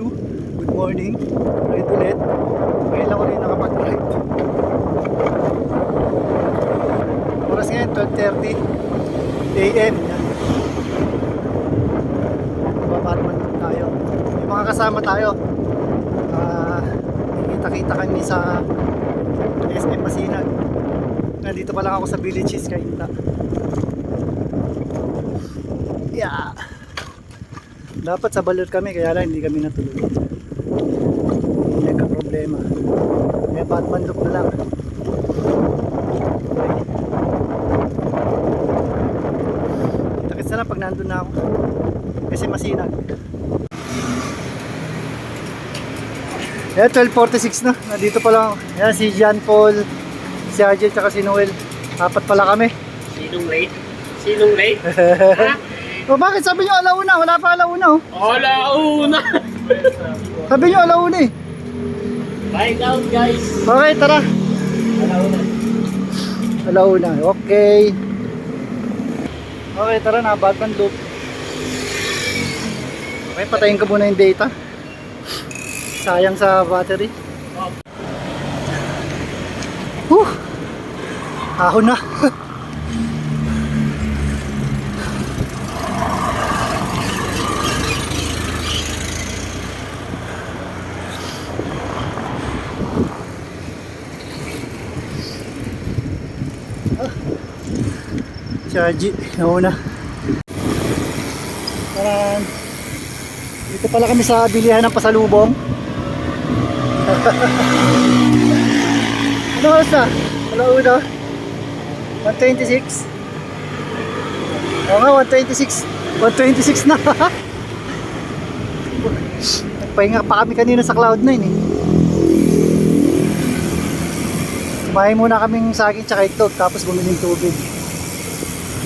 oh. Good morning. Ride ulit. Ngayon lang ulit nakapag-ride. Oras ngayon, 12.30 a.m. Yan. Babatman tayo. May mga kasama tayo. Ah, kita-kita kami sa SM Masinag. Nandito pa lang ako sa Villages Kainta. Yeah. Dapat sa balot kami kaya lang hindi kami natuloy. May ka problema. Kaya Batman look na lang. Kita-kits na lang pag nandun na ako. Kasi masinag. Ayan, 12.46 na. Nandito pa lang. Ayan, si Jean Paul, si Arjel, tsaka si Noel. Apat pala kami. Sinong late? Sinong late? o bakit sabi nyo alauna? Wala pa alauna oh. Hola, una! Sabi nyo alauna eh. Find out, guys! Okay, tara. Alauna. Alauna. Okay. Okay, tara na. Batman loop. Okay, patayin ko muna yung data. Sayang sa battery. Huh! Ahon na. Si RG, nauna. Parang dito pala kami sa bilihan ng pasalubong. ano oras na? Alauna? 126? Oo nga, 126. 126 na. Nagpahinga pa kami kanina sa Cloud9 eh. Kumain muna kaming saging tsaka itlog tapos bumiling tubig.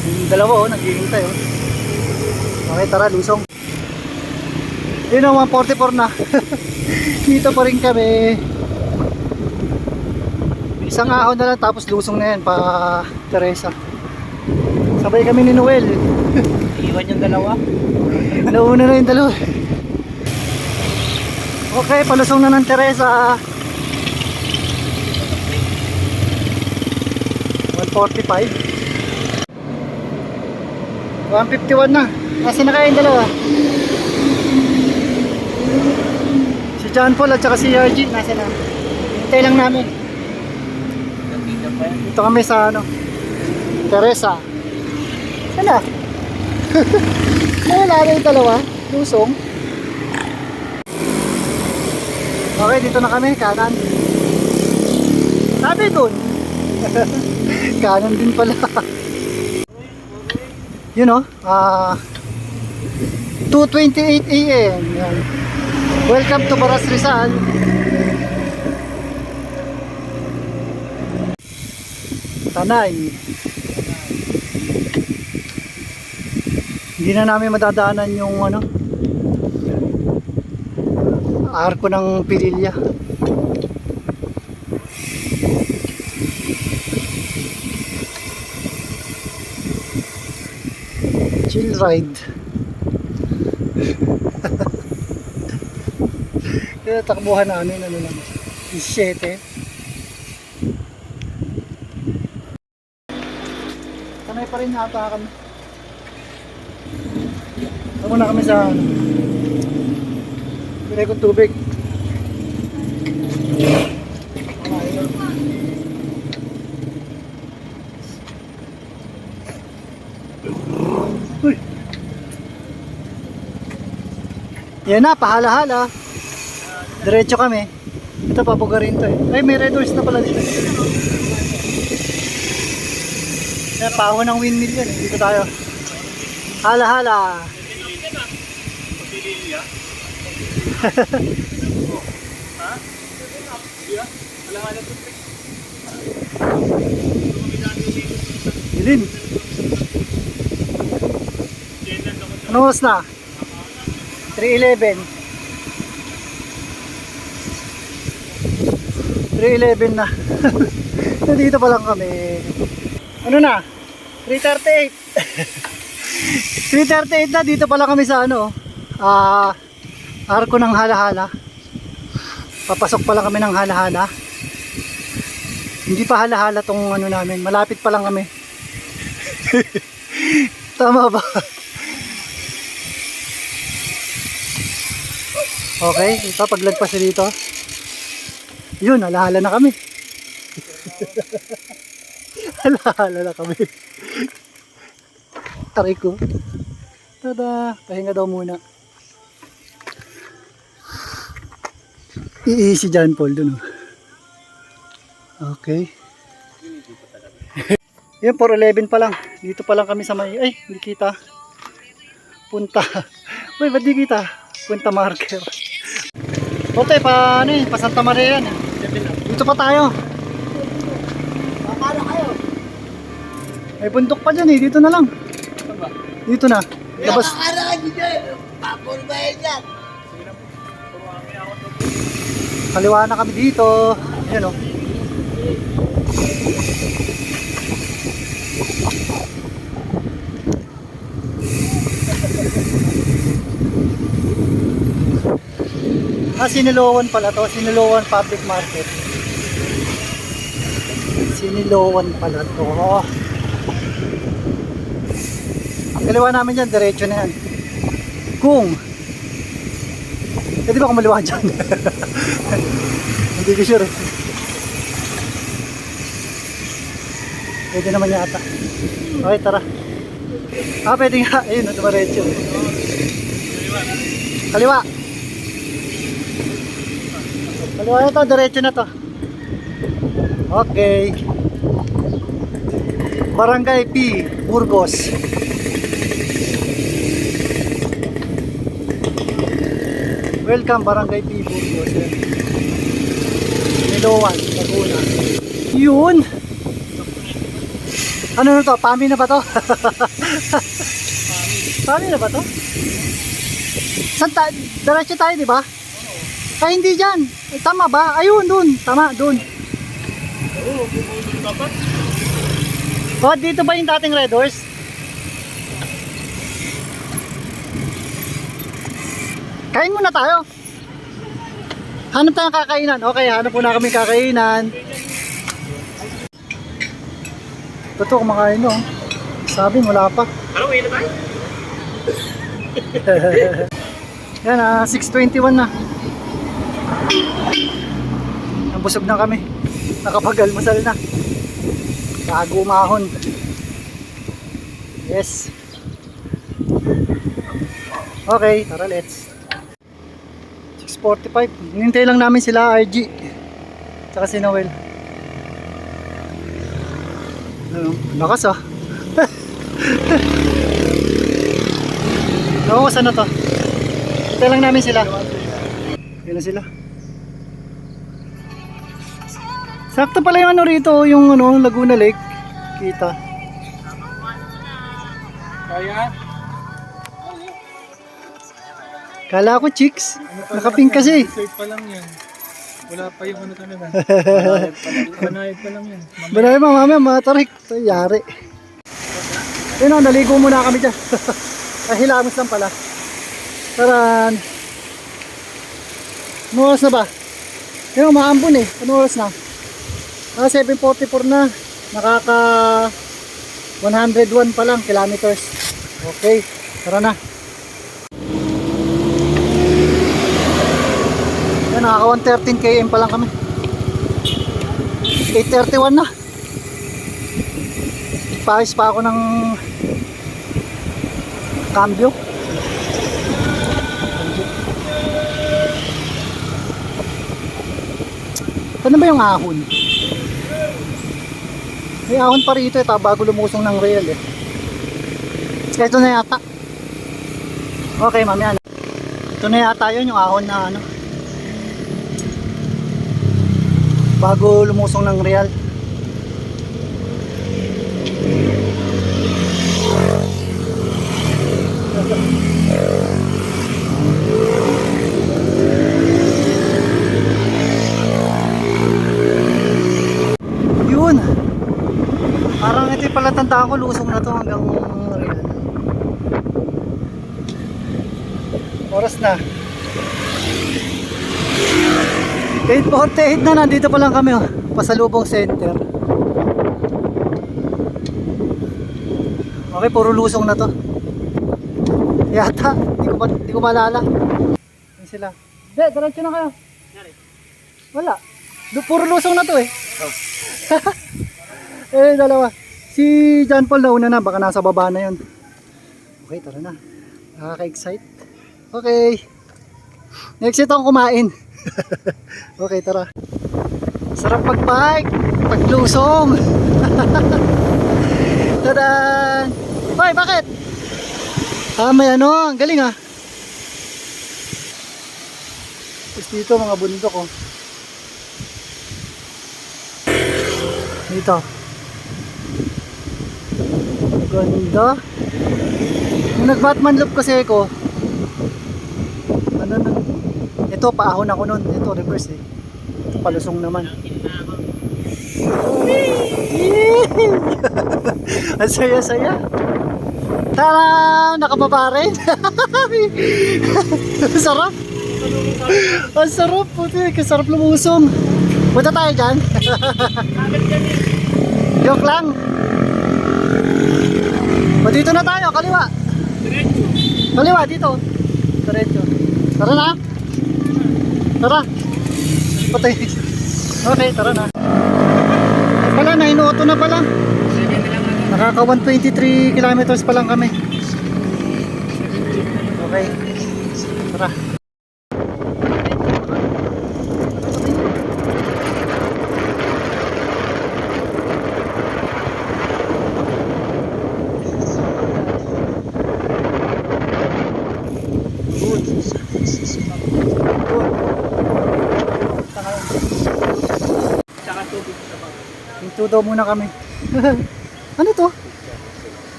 Yung dalawa oh, naghihintay oh. Okay, tara, lusong. Yun oh, 144 na. Dito pa rin kami. Isang ahon na lang tapos lusong na yan pa Teresa. Sabay kami ni Noel. Iwan yung dalawa. Nauna na yung dalawa. Okay, palusong na ng Teresa. 145. 151 na. Kasi na kayong dalawa. Si John Paul at saka si RG nasa na. Hintay lang namin. Dito kami sa ano. Teresa. Sana. Ay, lalo yung dalawa. Lusong. Okay, dito na kami. Kanan. Sabi dun. Kanan din pala. Yun o. Ah... 2.28 a.m. Welcome to Baras Rizal. Tanay. Hindi na namin madadaanan yung ano arko ng Pililya. Chill ride. Kaya takbuhan namin ano lang 17. Sanay pa rin ata kami. Tama na kami sa ano. Pinay kong tubig. Yan na, pahala-hala. Diretso kami. Ito, pabugarin to eh. Ay, may red doors na pala dito. Yan, paho ng windmill yan. eh. Dito tayo. Hala-hala. Dilim. Ano oras na? 3.11 3.11 na Nandito pa lang kami Ano na? 3.38 3.38 na dito pa lang kami sa ano Ah arko ng halahala. Papasok pa lang kami ng halahala. Hindi pa halahala tong ano namin. Malapit pa lang kami. Tama ba? Okay, ito paglagpas dito. Yun, halahala na kami. halahala na kami. Aray ko. Tada, pahinga daw muna. Iisi John Paul dun. oh. Okay. Yan, 411 pa lang. Dito pa lang kami sa may... Ay, hindi kita. Punta. Uy, ba't di kita? Punta marker. Ote, pa ano eh, pa Santa Maria yan. eh. Dito pa tayo. Paano kayo? May bundok pa dyan eh, dito na lang. Dito na. Labas. Paano kayo dyan? Papul ba yan? Kaliwa na kami dito. Ayan o. Ah, Sinilowan pala to. Sinilowan Public Market. Sinilowan pala to. Ang kaliwa namin dyan, diretso na yan. Kung eh, di ba kumaliwa dyan? Hindi ko sure. Pwede naman yata. Okay, tara. Ah, pwede nga. Ayun, diretso. Kaliwa. Kaliwa na to, diretso na to. Okay. Barangay P, Burgos. Welcome Barangay P, Burgos. Nilowan, Laguna. Yun! Ano na to? Pami na ba to? Pami na ba to? Saan tayo? Diretso tayo, di ba? Ay, hindi dyan. Ay, tama ba? Ayun, dun. Tama, dun. Oh, dito ba yung dating Red Horse? Kain muna tayo. Hanap tayong kakainan. Okay, hanap muna kami kakainan. Totoo, kumakain no. Sabi, wala pa. Ano, uwi na tayo? Yan, ah, 6.21 na. Nabusog na kami. Nakapag-almusal na. Bago umahon. Yes. Okay, tara let's. 6.45. Hinintay lang namin sila RG. Tsaka si Noel. Ano, lakas ah. Saan na to? Hintay lang namin sila. Na sila. Sakto pala yung ano rito, yung ano, Laguna Lake. Kita. Kaya? Kala ko chicks. Nakapink kasi. Start pa lang yan. Wala pa yung ano talaga. Panayad pa lang yan. Balay mo, mamaya matarik. Ito, yari. Yun o, naligo muna kami dyan. Ay, hilamos lang pala. Taran. Ano oras na ba? Yun, maambon eh. Ano oras na? Ah, 7.44 na. Nakaka 101 pa lang kilometers. Okay, tara na. Yan, nakaka 113 km pa lang kami. 8.31 na. Pahis pa ako ng cambio. Ano ba yung ahon? May ahon pa rito eh, bago lumusong ng rail eh. Ito na yata. Okay, mamaya na. Ito na yata yun, yung ahon na ano. Bago lumusong ng real. Yun. Parang ito yung palatandaan ko, lusong na to hanggang real. Oras na. 8.48 na, nandito pa lang kami oh. Pasalubong center. Okay, puro lusong na to. Yata, di ko, di ko maalala. Yan sila. Hindi, diretso na kayo. Wala. Puro lusong na to eh. eh, dalawa. Si John Paul nauna na, baka nasa baba na yun. Okay, tara na. Nakaka-excite. Okay. Next ito kumain. okay, tara. Sarap pag-bike. Paglusong. Tadaan! Hoy, bakit? Ah, may ano, ang galing ah. Tapos dito mga bundok oh. Dito. Ganda. Nung nag-Batman loop kasi ako, ano na, ito paahon ako nun. Ito reverse eh. Ito palusong naman. Ang saya-saya. Tara! Nakababa rin. Sarap. Ang sarap. Puti, kasarap lumusong. Punta tayo dyan. Joke lang. O dito na tayo, kaliwa. Kaliwa, dito. Diretso. Tara na. Tara. Patay. Okay, tara na. Pala, 9 na pala. Nakaka 123 kilometers pa lang kami. Okay. Tara. Good. Good. Tara. Tsaka tubig sa baba. Dito daw muna kami. ano to?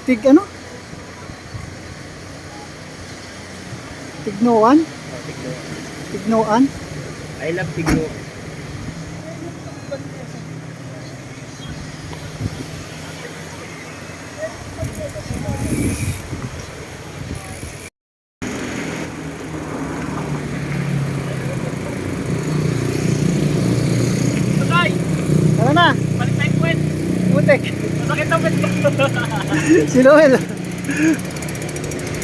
Tig ano? Tignoan? Tignoan? I love Tigno. Patay! Tara na! Balik tayo puwet! Putek! Masakit ang puwet ko! Si Noel!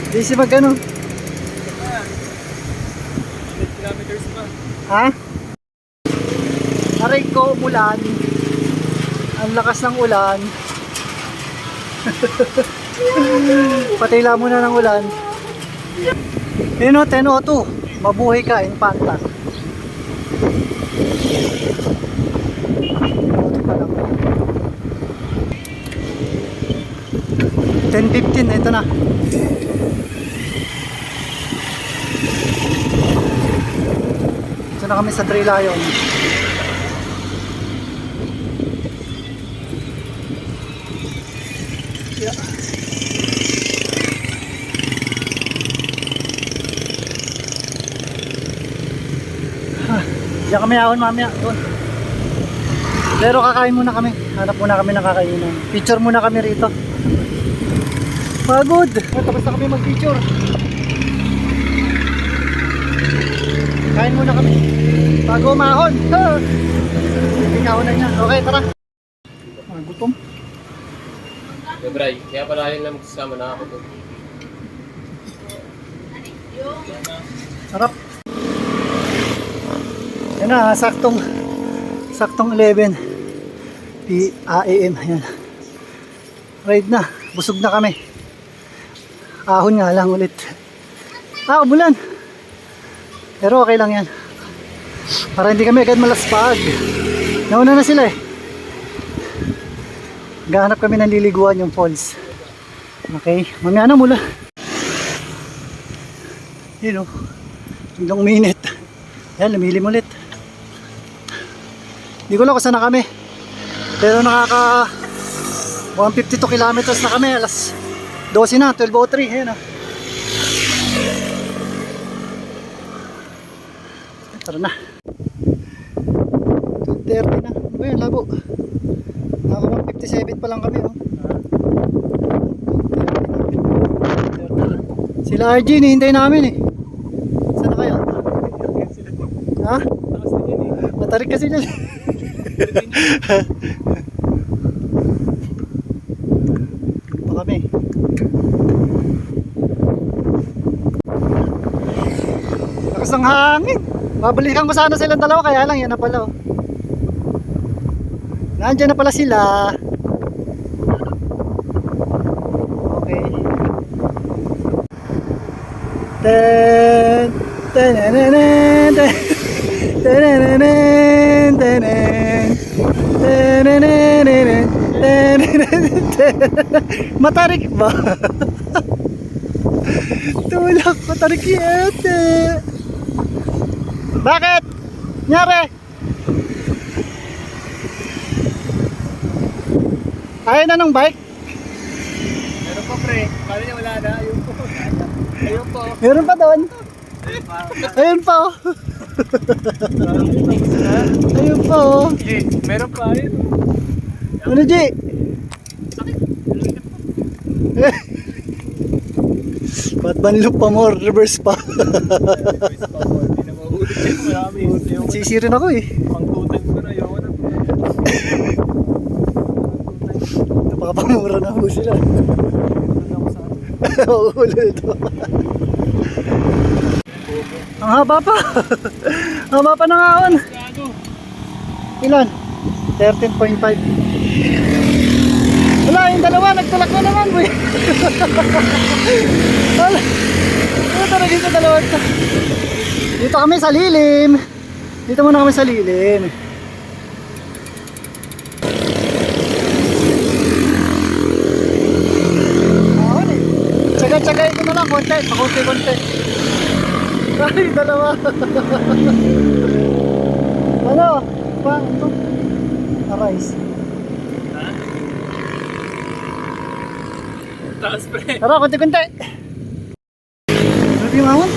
Di si mag ano? 8 kilometers pa. Ha? Aray ko, umulan. Ang lakas ng ulan. Patila muna ng ulan. Yun o, 10.02. Mabuhay ka, Infanta. 10.02 pa lang. 10.15, ito na. Ito na kami sa Three Lion. Yeah. Ah, Diyan kami ahon mamaya. Doon. Pero kakain muna kami. Hanap muna kami ng kakainan. Picture muna kami rito. Pagod. Ah, tapos na kami mag-picture. Kain muna kami. Bago umahon. Ikaw na niya. Okay, tara. Ah, gutom. Kaya pala yun lang magsasama na ako doon. Sarap. Yan na, saktong saktong 11 P AM. Yan. Ride na. Busog na kami. Ahon nga lang ulit. Ah, umulan. Pero okay lang yan. Para hindi kami agad malaspag. Nauna na sila eh. Gahanap kami ng liliguan yung falls. Okay, mamaya na mula. Yun o. Hanggang minute. Yan, lumilim ulit. Hindi ko lang kung saan na kami. Pero nakaka 152 kilometers na kami. Alas 12 na, 12.03. Ayan o. Tara na. 2.30 na. Ano ba yun, labo? Naka 157 pa lang kami oh. 2.30 na. Sila RG, hinihintay namin eh. Saan na kayo? Ha? Eh. Matarik kasi dyan. pa kami. Lakas ng hangin. Babalikan ko sana silang dalawa kaya lang yan na pala. Oh. Nandiyan na pala sila. Okay. Ten, tenenenen, ten, tenenenen, tenen, tenenenen, tenenenen, ten. Matarik ba? Tulak, matarik yate. Bakit? Nyari? Ayaw na ng bike? Meron pa pre. Paano niya wala na? Ayun po. Ayun po. Meron pa doon. Ayun pa oh. Ayun pa oh. Eh, meron pa. Ayun. Ano G? Ba't banlok pa more? Reverse pa. Hindi na mauulit yan. Marami. Ayoko na. Sisi rin ako eh. Pang two-time ko na. Ayoko na. Napapamura na ako sila. Mauulo ito. Ang haba pa. haba pa ng. Gago. Ilan? 13.5. Wala, yung dalawa, nagtulak na naman, boy. Wala. Ano talaga yung dalawa to? Dito kami sa lilim. Dito muna kami sa lilim. Tsaga-tsagay ko na lang, konti, pakunti-kunti. Ay, dalawa. ano? Pa, ito? Arise. Taas pre. Tara, konti-konti. Ano yung ahon?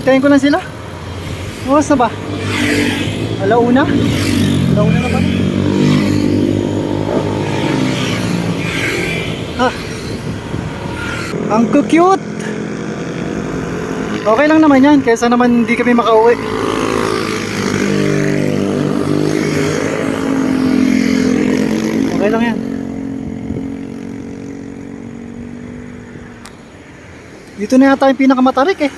Hintayin ko lang sila. Oras na ba? Alauna? Alauna na ba? Ah. Ang cute! Okay lang naman yan, kaysa naman hindi kami makauwi. Okay lang yan. Dito na yata yung pinakamatarik eh.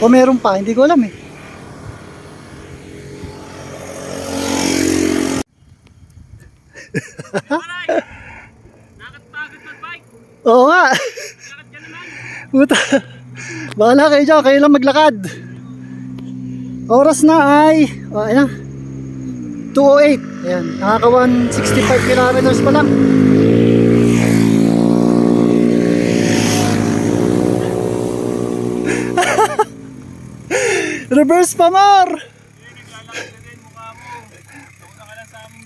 O meron pa, hindi ko alam eh. Oo nga. Puta. Bahala kayo dyan, kayo lang maglakad. Oras na ay, oh, ayan. 208. Ayan, nakaka 165 kilometers pa lang. Reverse pa mar!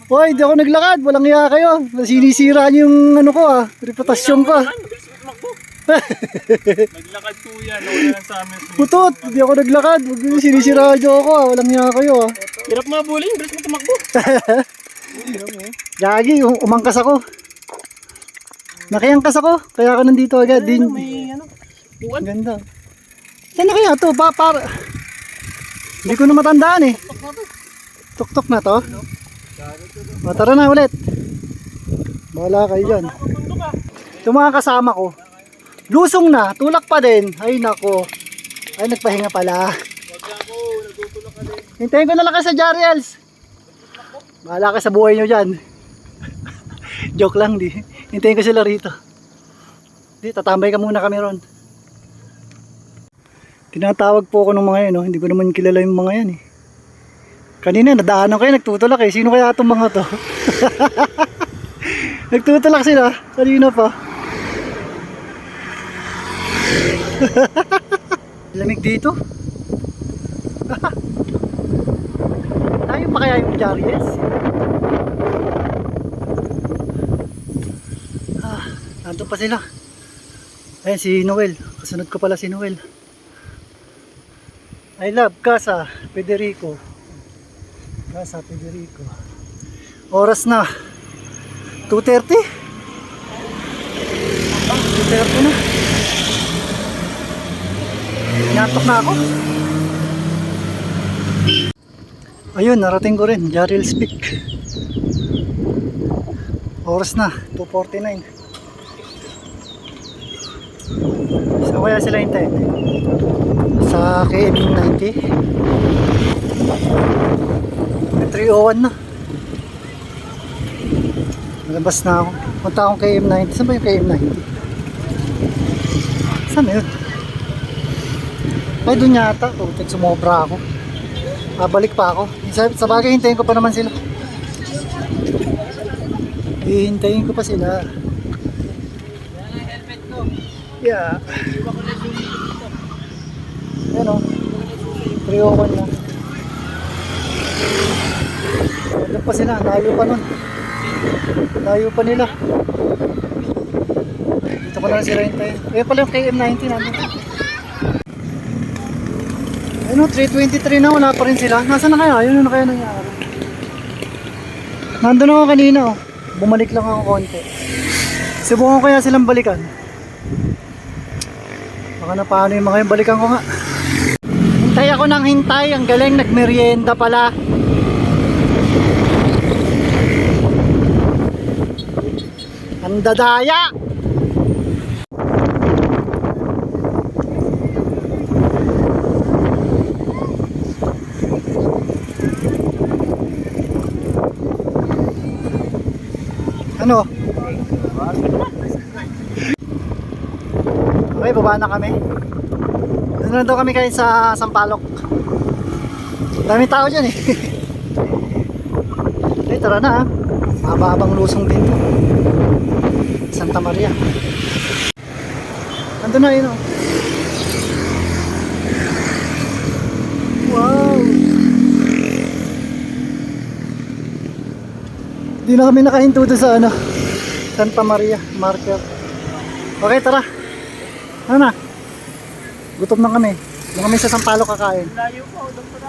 Hoy, hindi ako naglakad. Walang iya kayo. Sinisira niyo yung ano ko ah. Reputasyon ko. Naglakad ko yan. Wala lang sa amin. Putot, hindi ako naglakad. Sinisira niyo ako ah. Walang iya kayo ah. Hirap mga bullying. Bilis mo tumakbo. Gagi, um- umangkas ako. Nakiangkas ako. Kaya ako nandito agad. Din. May ano. Buwan. Ganda. Saan na kaya to? Pa, para... Hindi ko na matandaan eh. Tuk-tuk na to. O, tara na ulit. Bahala kayo dyan. Ito mga kasama ko. Lusong na. Tulak pa din. Ay nako. Ay nagpahinga pala. Hintayin ko na lang kayo sa Jariels. Bahala ka sa buhay nyo dyan. Joke lang di. Hintayin ko sila rito. Di, tatambay ka muna kami ron. Tinatawag po ako ng mga yan, no? hindi ko naman kilala yung mga yan eh. Kanina, nadaanan kayo, nagtutulak eh. Sino kaya itong mga to? nagtutulak sila, kanina pa. Lamig dito. Pa kaya yung Jarius? Ah, nandun pa sila. Ayan si Noel. Kasunod ko pala si Noel. I love Casa Federico. Casa Federico. Oras na. 2.30? Ah, 2.30 na. Inatok na ako. Ayun, narating ko rin. Jarrell's Peak. Oras na, 2.49. So kaya sila hintayin? Sa KM90. 301 na. Nalabas na ako. Punta akong KM90. Saan ba yung KM90? Saan na yun? Ay, doon yata. Putik, sumobra ako. Babalik pa ako. Sa, sa bagay, hintayin ko pa naman sila. Hihintayin ko pa sila. Yeah. Ayan o. 301 na. Ano pa sila? Layo pa nun. Layo pa nila. Dito ko lang sila hintayin. Eh pala yung KM90 natin. Ano, 323 na, wala pa rin sila. Nasaan na kaya? Yun na kaya nangyari. Nandun ako kanina oh. Bumalik lang ako konti. Subukan ko kaya silang balikan. Baka na paano yung mga yung balikan ko nga. Hintay ako ng hintay. Ang galing, nagmerienda pala. Ang dadaya! Ano? Okay, baba na kami. Doon na daw kami kayo sa Sampalok. Dami tao dyan eh. Eh, tara na ha. Mahaba-habang lusong din to. Santa Maria. Nandun na yun oh. Hindi na kami nakahinto doon sa ano, Santa Maria marker. Okay, tara. Ano na? Gutom na kami. Doon kami sa Sampalo kakain. Layo pa, ulang pa na.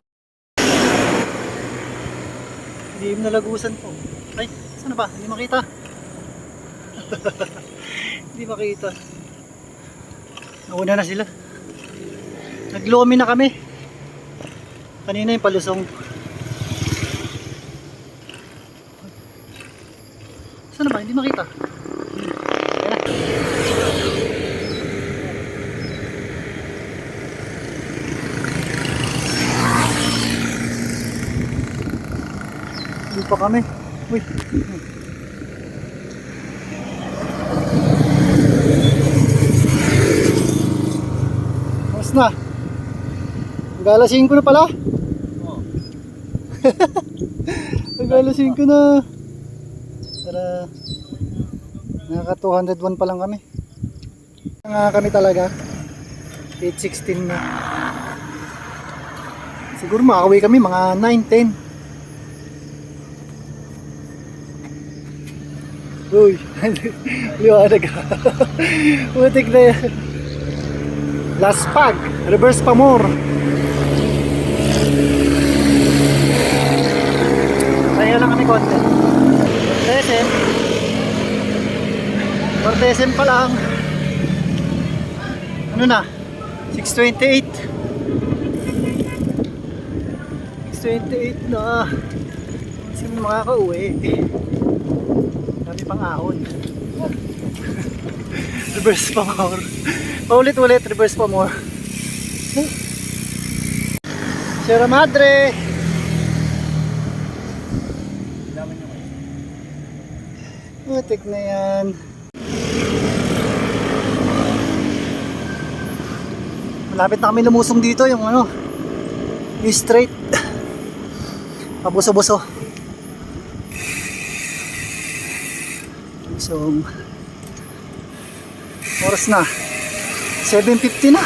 Hindi yung nalagusan po. Ay, saan na ba? Hindi makita. Hindi makita. Nauna na sila. Naglomi na kami. Kanina yung palusong. Saan ba? Hindi makita. Doon pa kami. Uy. Tapos na. Galasing ko na pala. Galasing ko na. Tara. Naka 201 pa lang kami. Nga kami talaga. 816 na. Siguro makakaway kami mga 9, 10. Uy, liwanag ka. Putik na yan. Last pag, reverse pa more. Kaya lang kami konti. Fortesem. Fortesem pa lang. Ano na? 628. 628 na. Sino makaka-uwi? Dami pang ahon. reverse pa more. Paulit-ulit, reverse pa more. Sierra Madre! Matik na yan. Malapit na kami lumusong dito yung ano, yung straight. Pabuso-buso. So, oras na. 7.50 na.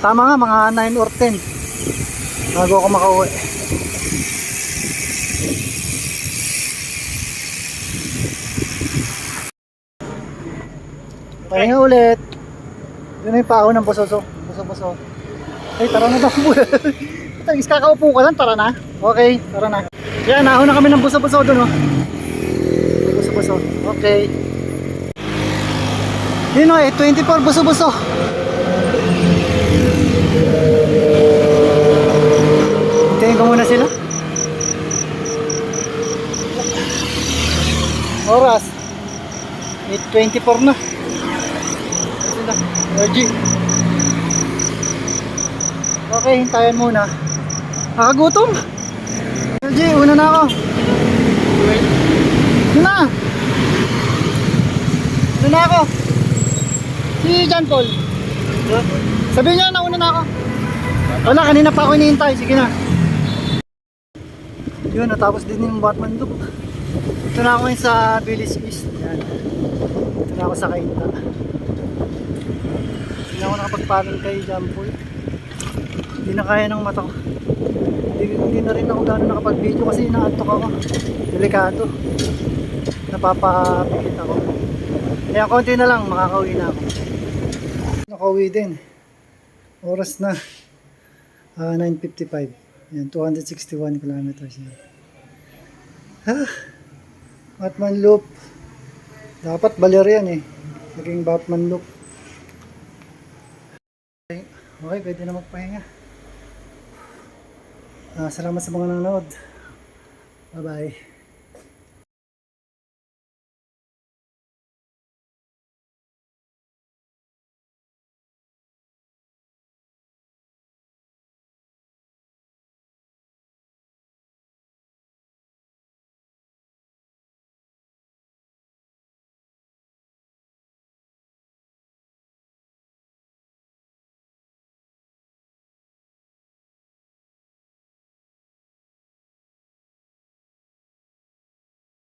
Tama nga, mga 9 or 10. Bago ako makauwi. Pahinga ulit. Yun na yung pao ng busoso. Buso-buso. Ay, tara na daw muna. Tangis, kakaupo ka lang, tara na. Okay, tara na. Yan, nahon na kami ng buso-buso doon, oh. Buso-buso. Okay. Yun, oh, eh, 24 buso-buso. Hintayin ko muna sila. Oras. 8.24 na. Sila. Energy. Okay, hintayin muna. Nakagutom. Energy, una na ako. Una na. Una na ako. Si John Paul. Sabihin niya, nauna na ako. Wala, kanina pa ako hinihintay. Sige na. Yun, natapos din yung Batman look. Ito na ako sa Village East. Yan. Ito na ako sa Kainta. Hindi ako nakapagpaling kay Paul. Hindi na kaya ng mata ko. Hindi, hindi na rin ako gano'n nakapag-video kasi inaantok ako. Delikado. Napapapikit ako. Kaya konti na lang, makakauwi na ako. Nakauwi din. Oras na. Ah, 9.55. Yan, 261 kilometers yan. Ha? Batman loop. Dapat baler yan eh. Naging Batman loop. Okay, pwede na magpahinga. Ah, salamat sa mga nanonood. Bye-bye.